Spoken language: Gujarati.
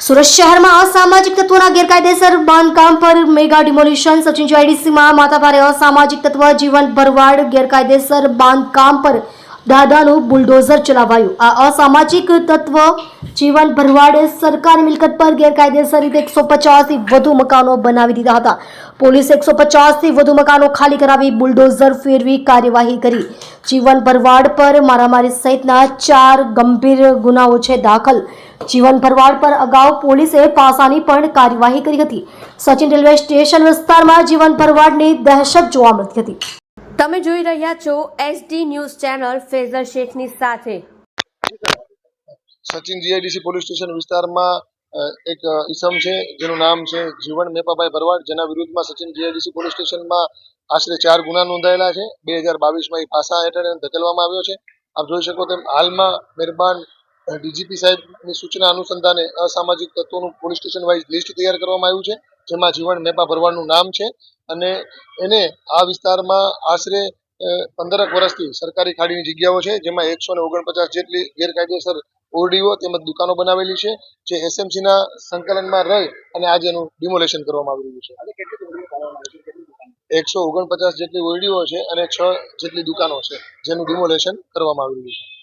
સુરત શહેરમાં અસામાજિક તત્વોના ગેરકાયદેસર બાંધકામ પર મેગા ડિમોલિશન સચિન જીઆઈડીસીમાં માથાભારે અસામાજિક તત્વ જીવન ભરવાડ ગેરકાયદેસર બાંધકામ પર દાદાનું બુલડોઝર ચલાવાયું. આ અસામાજિક તત્વ જીવન ભરવાડે સરકારી મિલકત પર ગેરકાયદેસર રીતે એકસો પચાસથી વધુ મકાનો બનાવી દીધા હતા. પોલીસે એકસો પચાસથી વધુ મકાનો ખાલી કરાવી બુલડોઝર ફેરવી કાર્યવાહી કરી. જીવન ભરવાડ પર મારામારી સહિતના ચાર ગંભીર ગુનાઓ છે દાખલ. જીવન ભરવાડ પર અગાઉ પોલીસે પાસાની પણ કાર્યવાહી કરી હતી. સચિન રેલવે સ્ટેશન વિસ્તારમાં જીવન ભરવાડની દહેશત જોવા મળતી હતી. તમે જોઈ રહ્યા છો એસડી ન્યૂઝ ચેનલ ફેઝર શેખની સાથે. સચિન જીઆઈડીસી પોલીસ સ્ટેશન વિસ્તારમાં એક ઇસમ છે, જેનું નામ છે જીવન મેપાભાઈ ભરવાડ, જેના વિરુદ્ધમાં સચિન જીઆઈડીસી પોલીસ સ્ટેશનમાં આશરે ચાર ગુના નોંધાયેલા છે. બે હજાર બાવીસમાં એ પાસા હેઠળ ધકેલવામાં આવ્યો છે. આપ જોઈ શકો તેમ હાલમાં મહેરબાન ડીજીપી સાહેબની સૂચના અનુસંધાને અસામાજિક તત્વોનું પોલીસ સ્ટેશન વાઇઝ લિસ્ટ તૈયાર કરવામાં આવ્યું છે, જેમાં જીવન મેપા ભરવાડનું નામ છે. અને એને આ વિસ્તારમાં આશરે પંદરક વર્ષથી સરકારી ખાડીની જગ્યાઓ છે, જેમાં એકસો ને ઓગણપચાસ જેટલી ગેરકાયદેસર ઓરડીઓ તેમજ દુકાનો બનાવેલી છે જે એસએમસી ના સંકલનમાં રહી અને આજે એનું ડિમોલેશન કરવામાં આવી રહ્યું છે. એકસો ઓગણપચાસ જેટલી ઓરડીઓ છે અને છ જેટલી દુકાનો છે જેનું ડિમોલેશન કરવામાં આવી રહ્યું છે.